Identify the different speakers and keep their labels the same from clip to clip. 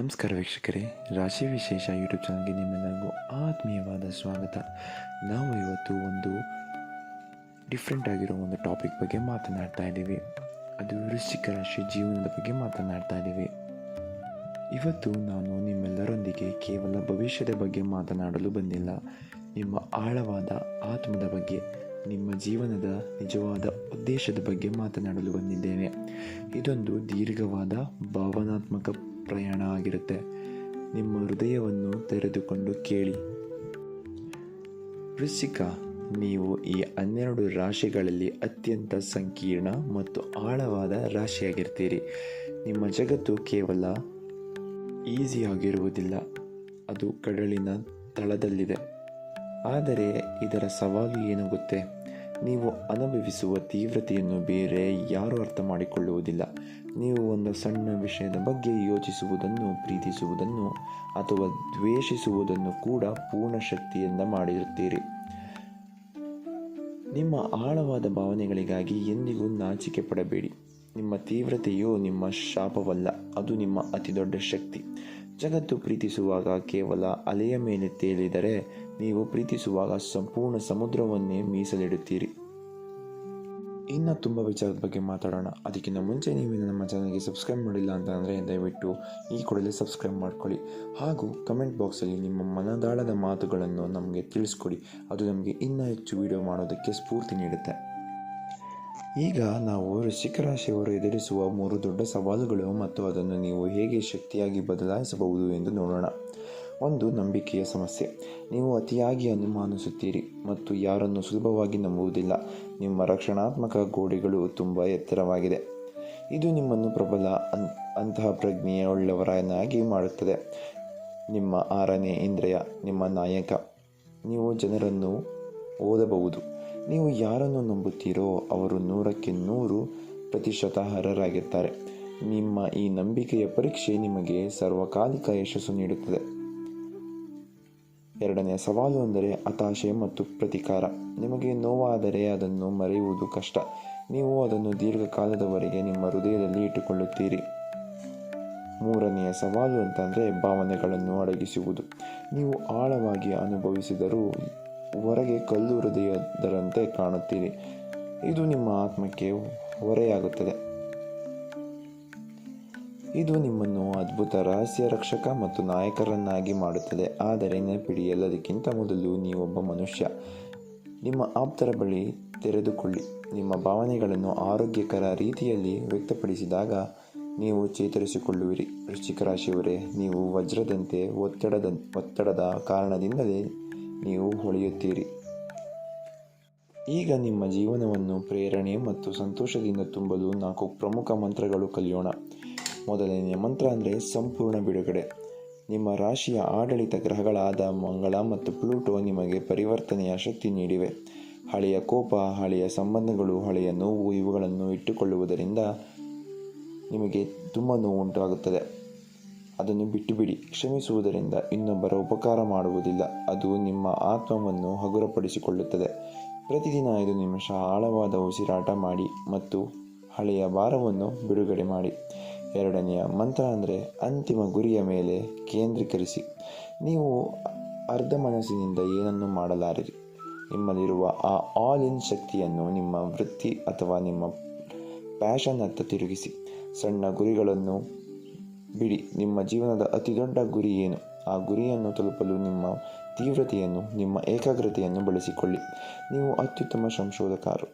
Speaker 1: ನಮಸ್ಕಾರ ವೀಕ್ಷಕರೇ, ರಾಶಿ ವಿಶೇಷ ಯೂಟ್ಯೂಬ್ ಚಾನಲ್ಗೆ ನಿಮ್ಮೆಲ್ಲರಿಗೂ ಆತ್ಮೀಯವಾದ ಸ್ವಾಗತ. ನಾವು ಇವತ್ತು ಒಂದು ಡಿಫ್ರೆಂಟ್ ಆಗಿರೋ ಒಂದು ಟಾಪಿಕ್ ಬಗ್ಗೆ ಮಾತನಾಡ್ತಾ ಇದ್ದೀವಿ. ಅದು ವೃಶ್ಚಿಕ ರಾಶಿ ಜೀವನದ ಬಗ್ಗೆ ಮಾತನಾಡ್ತಾ ಇದ್ದೀವಿ. ಇವತ್ತು ನಾನು ನಿಮ್ಮೆಲ್ಲರೊಂದಿಗೆ ಕೇವಲ ಭವಿಷ್ಯದ ಬಗ್ಗೆ ಮಾತನಾಡಲು ಬಂದಿಲ್ಲ. ನಿಮ್ಮ ಆಳವಾದ ಆತ್ಮದ ಬಗ್ಗೆ, ನಿಮ್ಮ ಜೀವನದ ನಿಜವಾದ ಉದ್ದೇಶದ ಬಗ್ಗೆ ಮಾತನಾಡಲು ಬಂದಿದ್ದೇನೆ. ಇದೊಂದು ದೀರ್ಘವಾದ ಭಾವನಾತ್ಮಕ ಪ್ರಯಾಣ ಆಗಿರುತ್ತೆ. ನಿಮ್ಮ ಹೃದಯವನ್ನು ತೆರೆದುಕೊಂಡು ಕೇಳಿ. ವೃಶ್ಚಿಕ, ನೀವು ಈ ಹನ್ನೆರಡು ರಾಶಿಗಳಲ್ಲಿ ಅತ್ಯಂತ ಸಂಕೀರ್ಣ ಮತ್ತು ಆಳವಾದ ರಾಶಿಯಾಗಿರ್ತೀರಿ. ನಿಮ್ಮ ಜಗತ್ತು ಕೇವಲ ಈಸಿಯಾಗಿರುವುದಿಲ್ಲ ಅದು ಕಡಲಿನ ತಳದಲ್ಲಿದೆ. ಆದರೆ ಇದರ ಸವಾಲು ಏನು ಗೊತ್ತೇ? ನೀವು ಅನುಭವಿಸುವ ತೀವ್ರತೆಯನ್ನು ಬೇರೆ ಯಾರೂ ಅರ್ಥ ಮಾಡಿಕೊಳ್ಳುವುದಿಲ್ಲ ನೀವು ಒಂದು ಸಣ್ಣ ವಿಷಯದ ಬಗ್ಗೆ ಯೋಚಿಸುವುದನ್ನು, ಪ್ರೀತಿಸುವುದನ್ನು ಅಥವಾ ದ್ವೇಷಿಸುವುದನ್ನು ಕೂಡ ಪೂರ್ಣ ಶಕ್ತಿಯಿಂದ ಮಾಡಿರುತ್ತೀರಿ. ನಿಮ್ಮ ಆಳವಾದ ಭಾವನೆಗಳಿಗಾಗಿ ಎಂದಿಗೂ ನಾಚಿಕೆ ಪಡಬೇಡಿ. ನಿಮ್ಮ ತೀವ್ರತೆಯು ನಿಮ್ಮ ಶಾಪವಲ್ಲ, ಅದು ನಿಮ್ಮ ಅತಿದೊಡ್ಡ ಶಕ್ತಿ. ಜಗತ್ತು ಪ್ರೀತಿಸುವಾಗ ಕೇವಲ ಅಲೆಯ ಮೇಲೆ ತೇಲಿದರೆ ನೀವು ಪ್ರೀತಿಸುವಾಗ ಸಂಪೂರ್ಣ ಸಮುದ್ರವನ್ನೇ ಮೀಸಲಿಡುತ್ತೀರಿ. ಇನ್ನು ತುಂಬ ವಿಚಾರದ ಬಗ್ಗೆ ಮಾತಾಡೋಣ. ಅದಕ್ಕಿಂತ ಮುಂಚೆ ನೀವು ನಮ್ಮ ಚಾನಲ್ಗೆ ಸಬ್ಸ್ಕ್ರೈಬ್ ಮಾಡಿಲ್ಲ ಅಂತ ಅಂದರೆ ದಯವಿಟ್ಟು ಈ ಕೂಡಲೇ ಸಬ್ಸ್ಕ್ರೈಬ್ ಮಾಡ್ಕೊಳ್ಳಿ. ಹಾಗೂ ಕಮೆಂಟ್ ಬಾಕ್ಸಲ್ಲಿ ನಿಮ್ಮ ಮನದಾಳದ ಮಾತುಗಳನ್ನು ನಮಗೆ ತಿಳಿಸ್ಕೊಡಿ. ಅದು ನಮಗೆ ಇನ್ನೂ ಹೆಚ್ಚು ವಿಡಿಯೋ ಮಾಡೋದಕ್ಕೆ ಸ್ಫೂರ್ತಿ ನೀಡುತ್ತೆ. ಈಗ ನಾವು ಋಷಿಕ ರಾಶಿಯವರು ಎದುರಿಸುವ ಮೂರು ದೊಡ್ಡ ಸವಾಲುಗಳು ಮತ್ತು ಅದನ್ನು ನೀವು ಹೇಗೆ ಶಕ್ತಿಯಾಗಿ ಬದಲಾಯಿಸಬಹುದು ಎಂದು ನೋಡೋಣ. ಒಂದು, ನಂಬಿಕೆಯ ಸಮಸ್ಯೆ. ನೀವು ಅತಿಯಾಗಿ ಅನುಮಾನಿಸುತ್ತೀರಿ ಮತ್ತು ಯಾರನ್ನು ಸುಲಭವಾಗಿ ನಂಬುವುದಿಲ್ಲ. ನಿಮ್ಮ ರಕ್ಷಣಾತ್ಮಕ ಗೋಡೆಗಳು ತುಂಬ ಎತ್ತರವಾಗಿದೆ. ಇದು ನಿಮ್ಮನ್ನು ಪ್ರಬಲ ಅನ್, ಅಂತಹ ಪ್ರಜ್ಞೆಯುಳ್ಳವರನ್ನಾಗಿ ಮಾಡುತ್ತದೆ. ನಿಮ್ಮ ಆರನೇ ಇಂದ್ರಿಯ, ನಿಮ್ಮ ನಾಯಕ. ನೀವು ಜನರನ್ನು ಓದಬಹುದು. ನೀವು ಯಾರನ್ನು ನಂಬುತ್ತೀರೋ ಅವರು ನೂರಕ್ಕೆ ನೂರು ಪ್ರತಿಶತ ಅರ್ಹರಾಗಿರ್ತಾರೆ ನಿಮ್ಮ ಈ ನಂಬಿಕೆಯ ಪರೀಕ್ಷೆ ನಿಮಗೆ ಸರ್ವಕಾಲಿಕ ಯಶಸ್ಸು ನೀಡುತ್ತದೆ. ಎರಡನೆಯ ಸವಾಲು ಅಂದರೆ ಹತಾಶೆ ಮತ್ತು ಪ್ರತಿಕಾರ. ನಿಮಗೆ ನೋವಾದರೆ ಅದನ್ನು ಮರೆಯುವುದು ಕಷ್ಟ. ನೀವು ಅದನ್ನು ದೀರ್ಘಕಾಲದವರೆಗೆ ನಿಮ್ಮ ಹೃದಯದಲ್ಲಿ ಇಟ್ಟುಕೊಳ್ಳುತ್ತೀರಿ. ಮೂರನೆಯ ಸವಾಲು ಅಂತಂದರೆ ಭಾವನೆಗಳನ್ನು ಅಡಗಿಸುವುದು. ನೀವು ಆಳವಾಗಿ ಅನುಭವಿಸಿದರೂ ಹೊರಗೆ ಕಲ್ಲು ಹೃದಯದರಂತೆ ಕಾಣುತ್ತೀರಿ. ಇದು ನಿಮ್ಮ ಆತ್ಮಕ್ಕೆ ಹೊರೆಯಾಗುತ್ತದೆ. ಇದು ನಿಮ್ಮನ್ನು ಅದ್ಭುತ ರಹಸ್ಯ ರಕ್ಷಕ ಮತ್ತು ನಾಯಕರನ್ನಾಗಿ ಮಾಡುತ್ತದೆ. ಆದರೆ ನೆನಪಿಡಿ ಎಲ್ಲದಕ್ಕಿಂತ ಮೊದಲು ನೀವೊಬ್ಬ ಮನುಷ್ಯ. ನಿಮ್ಮ ಆಪ್ತರ ಬಳಿ ತೆರೆದುಕೊಳ್ಳಿ. ನಿಮ್ಮ ಭಾವನೆಗಳನ್ನು ಆರೋಗ್ಯಕರ ರೀತಿಯಲ್ಲಿ ವ್ಯಕ್ತಪಡಿಸಿದಾಗ ನೀವು ಚೇತರಿಸಿಕೊಳ್ಳುವಿರಿ. ವೃಶ್ಚಿಕ ರಾಶಿಯವರೇ, ನೀವು ವಜ್ರದಂತೆ ಒತ್ತಡದ ಒತ್ತಡದ ಕಾರಣದಿಂದಲೇ ನೀವು ಹೊಳೆಯುತ್ತೀರಿ. ಈಗ ನಿಮ್ಮ ಜೀವನವನ್ನು ಪ್ರೇರಣೆ ಮತ್ತು ಸಂತೋಷದಿಂದ ತುಂಬಲು ನಾಲ್ಕು ಪ್ರಮುಖ ಮಂತ್ರಗಳು ಕಲಿಯೋಣ. ಮೊದಲನೆಯ ಮಂತ್ರ ಅಂದರೆ ಸಂಪೂರ್ಣ ಬಿಡುಗಡೆ. ನಿಮ್ಮ ರಾಶಿಯ ಆಡಳಿತ ಗ್ರಹಗಳಾದ ಮಂಗಳ ಮತ್ತು ಪ್ಲೂಟೋ ನಿಮಗೆ ಪರಿವರ್ತನೆಯ ಶಕ್ತಿ ನೀಡಿವೆ. ಹಳೆಯ ಕೋಪ, ಹಳೆಯ ಸಂಬಂಧಗಳು, ಹಳೆಯ ನೋವು ಇವುಗಳನ್ನು ಇಟ್ಟುಕೊಳ್ಳುವುದರಿಂದ ನಿಮಗೆ ತುಂಬ ನೋವು ಉಂಟಾಗುತ್ತದೆ. ಅದನ್ನು ಬಿಟ್ಟುಬಿಡಿ. ಕ್ಷಮಿಸುವುದರಿಂದ ಇನ್ನೊಬ್ಬರ ಉಪಕಾರ ಮಾಡುವುದಿಲ್ಲ. ಅದು ನಿಮ್ಮ ಆತ್ಮವನ್ನು ಹಗುರಪಡಿಸಿಕೊಳ್ಳುತ್ತದೆ. ಪ್ರತಿದಿನ ಐದು ನಿಮಿಷ ಆಳವಾದ ಉಸಿರಾಟ ಮಾಡಿ ಮತ್ತು ಹಳೆಯ ಭಾರವನ್ನು ಬಿಡುಗಡೆ ಮಾಡಿ. ಎರಡನೆಯ ಮಂತ್ರ ಅಂದರೆ ಅಂತಿಮ ಗುರಿಯ ಮೇಲೆ ಕೇಂದ್ರೀಕರಿಸಿ. ನೀವು ಅರ್ಧ ಮನಸ್ಸಿನಿಂದ ಏನನ್ನು ಮಾಡಲಾರಿರಿ. ನಿಮ್ಮಲ್ಲಿರುವ ಆ ಆಲ್ ಇನ್ ಶಕ್ತಿಯನ್ನು ನಿಮ್ಮ ವೃತ್ತಿ ಅಥವಾ ನಿಮ್ಮ ಪ್ಯಾಷನ್ ಅತ್ತ ತಿರುಗಿಸಿ. ಸಣ್ಣ ಗುರಿಗಳನ್ನು ಬಿಡಿ. ನಿಮ್ಮ ಜೀವನದ ಅತಿ ದೊಡ್ಡ ಗುರಿ ಏನು? ಆ ಗುರಿಯನ್ನು ತಲುಪಲು ನಿಮ್ಮ ತೀವ್ರತೆಯನ್ನು, ನಿಮ್ಮ ಏಕಾಗ್ರತೆಯನ್ನು ಬಳಸಿಕೊಳ್ಳಿ. ನೀವು ಅತ್ಯುತ್ತಮ ಸಂಶೋಧಕರು,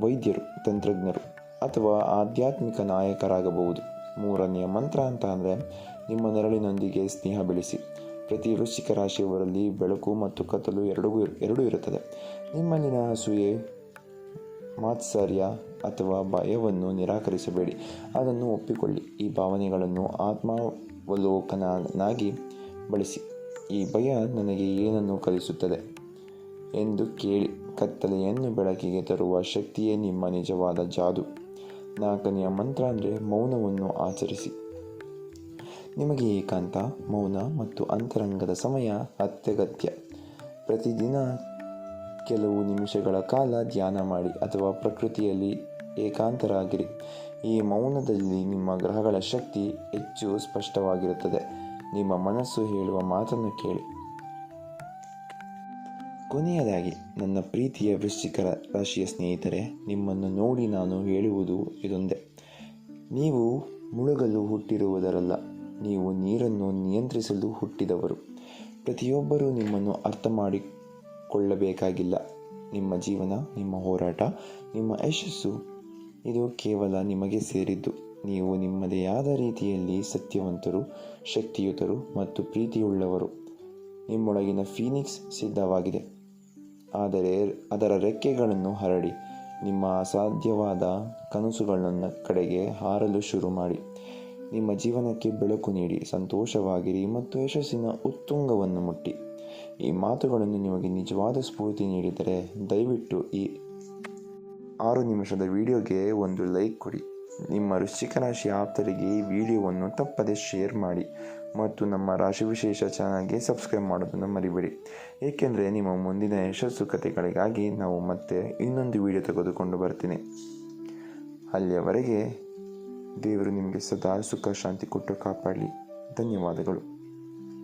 Speaker 1: ವೈದ್ಯರು, ತಂತ್ರಜ್ಞರು ಅಥವಾ ಆಧ್ಯಾತ್ಮಿಕ ನಾಯಕರಾಗಬಹುದು. ಮೂರನೆಯ ಮಂತ್ರ ಅಂತ ಅಂದರೆ, ನಿಮ್ಮ ನೆರಳಿನೊಂದಿಗೆ ಸ್ನೇಹ ಬೆಳೆಸಿ. ಪ್ರತಿ ವೃಶ್ಚಿಕ ರಾಶಿಯವರಲ್ಲಿ ಬೆಳಕು ಮತ್ತು ಕತ್ತಲು ಎರಡೂ ಎರಡೂ ಇರುತ್ತದೆ. ನಿಮ್ಮಲ್ಲಿನ ಹಸುವೆ, ಮಾತ್ಸರ್ಯ ಅಥವಾ ಭಯವನ್ನು ನಿರಾಕರಿಸಬೇಡಿ. ಅದನ್ನು ಒಪ್ಪಿಕೊಳ್ಳಿ. ಈ ಭಾವನೆಗಳನ್ನು ಆತ್ಮಾವಲೋಕನಾಗಿ ಬಳಸಿ. ಈ ಭಯ ನನಗೆ ಏನನ್ನು ಕಲಿಸುತ್ತದೆ ಎಂದು ಕೇಳಿ, ಕತ್ತಲೆಯನ್ನು ಬೆಳಕಿಗೆ ತರುವ ಶಕ್ತಿಯೇ ನಿಮ್ಮ ನಿಜವಾದ ಜಾದು. ನಾಲ್ಕನೆಯ ಮಂತ್ರ ಅಂದರೆ ಮೌನವನ್ನು ಆಚರಿಸಿ. ನಿಮಗೆ ಏಕಾಂತ ಮೌನ ಮತ್ತು ಅಂತರಂಗದ ಸಮಯ ಅತ್ಯಗತ್ಯ. ಪ್ರತಿದಿನ ಕೆಲವು ನಿಮಿಷಗಳ ಕಾಲ ಧ್ಯಾನ ಮಾಡಿ ಅಥವಾ ಪ್ರಕೃತಿಯಲ್ಲಿ ಏಕಾಂತರಾಗಿರಿ. ಈ ಮೌನದಲ್ಲಿ ನಿಮ್ಮ ಗ್ರಹಗಳ ಶಕ್ತಿ ಹೆಚ್ಚು ಸ್ಪಷ್ಟವಾಗಿರುತ್ತದೆ. ನಿಮ್ಮ ಮನಸ್ಸು ಹೇಳುವ ಮಾತನ್ನು ಕೇಳಿ. ಕೊನೆಯದಾಗಿ, ನನ್ನ ಪ್ರೀತಿಯ ವೃಶ್ಚಿಕ ರಾಶಿಯ ಸ್ನೇಹಿತರೆ, ನಿಮ್ಮನ್ನು ನೋಡಿ ನಾನು ಹೇಳುವುದು ಇದೊಂದೇ. ನೀವು ಮುಳುಗಲು ಹುಟ್ಟಿರುವುದರಲ್ಲ ನೀವು ನೀರನ್ನು ನಿಯಂತ್ರಿಸಲು ಹುಟ್ಟಿದವರು. ಪ್ರತಿಯೊಬ್ಬರೂ ನಿಮ್ಮನ್ನು ಅರ್ಥ ಮಾಡಿಕೊಳ್ಳಬೇಕಾಗಿಲ್ಲ ನಿಮ್ಮ ಜೀವನ, ನಿಮ್ಮ ಹೋರಾಟ, ನಿಮ್ಮ ಯಶಸ್ಸು, ಇದು ಕೇವಲ ನಿಮಗೆ ಸೇರಿದ್ದು. ನೀವು ನಿಮ್ಮದೇ ಆದ ರೀತಿಯಲ್ಲಿ ಸತ್ಯವಂತರು, ಶಕ್ತಿಯುತರು ಮತ್ತು ಪ್ರೀತಿಯುಳ್ಳವರು. ನಿಮ್ಮೊಳಗಿನ ಫೀನಿಕ್ಸ್ ಸಿದ್ಧವಾಗಿದೆ. ಆದರೆ ಅದರ ರೆಕ್ಕೆಗಳನ್ನು ಹರಡಿ, ನಿಮ್ಮ ಅಸಾಧ್ಯವಾದ ಕನಸುಗಳನ್ನು ಕಡೆಗೆ ಹಾರಲು ಶುರು ಮಾಡಿ ನಿಮ್ಮ ಜೀವನಕ್ಕೆ ಬೆಳಕು ನೀಡಿ, ಸಂತೋಷವಾಗಿರಿ ಮತ್ತು ಯಶಸ್ಸಿನ ಉತ್ತುಂಗವನ್ನು ಮುಟ್ಟಿ. ಈ ಮಾತುಗಳನ್ನು ನಿಮಗೆ ನಿಜವಾದ ಸ್ಫೂರ್ತಿ ನೀಡಿದರೆ ದಯವಿಟ್ಟು ಈ ಆರು ನಿಮಿಷದ ವಿಡಿಯೋಗೆ ಒಂದು ಲೈಕ್ ಕೊಡಿ. ನಿಮ್ಮ ವೃಶ್ಚಿಕ ರಾಶಿ ಆಪ್ತರಿಗೆ ಈ ವಿಡಿಯೋವನ್ನು ತಪ್ಪದೆ ಶೇರ್ ಮಾಡಿ. ಮತ್ತು ನಮ್ಮ ರಾಶಿ ವಿಶೇಷ ಚಾನಲ್ಗೆ ಸಬ್ಸ್ಕ್ರೈಬ್ ಮಾಡೋದನ್ನು ಮರಿಬೇಡಿ. ಏಕೆಂದರೆ ನಿಮ್ಮ ಮುಂದಿನ ಯಶಸ್ಸು ಕಥೆಗಳಿಗಾಗಿ ನಾವು ಮತ್ತೆ ಇನ್ನೊಂದು ವಿಡಿಯೋ ತೆಗೆದುಕೊಂಡು ಬರ್ತೀನಿ. ಅಲ್ಲಿಯವರೆಗೆ ದೇವರು ನಿಮಗೆ ಸದಾ ಸುಖ, ಶಾಂತಿ ಕೊಟ್ಟು ಕಾಪಾಡಲಿ. ಧನ್ಯವಾದಗಳು.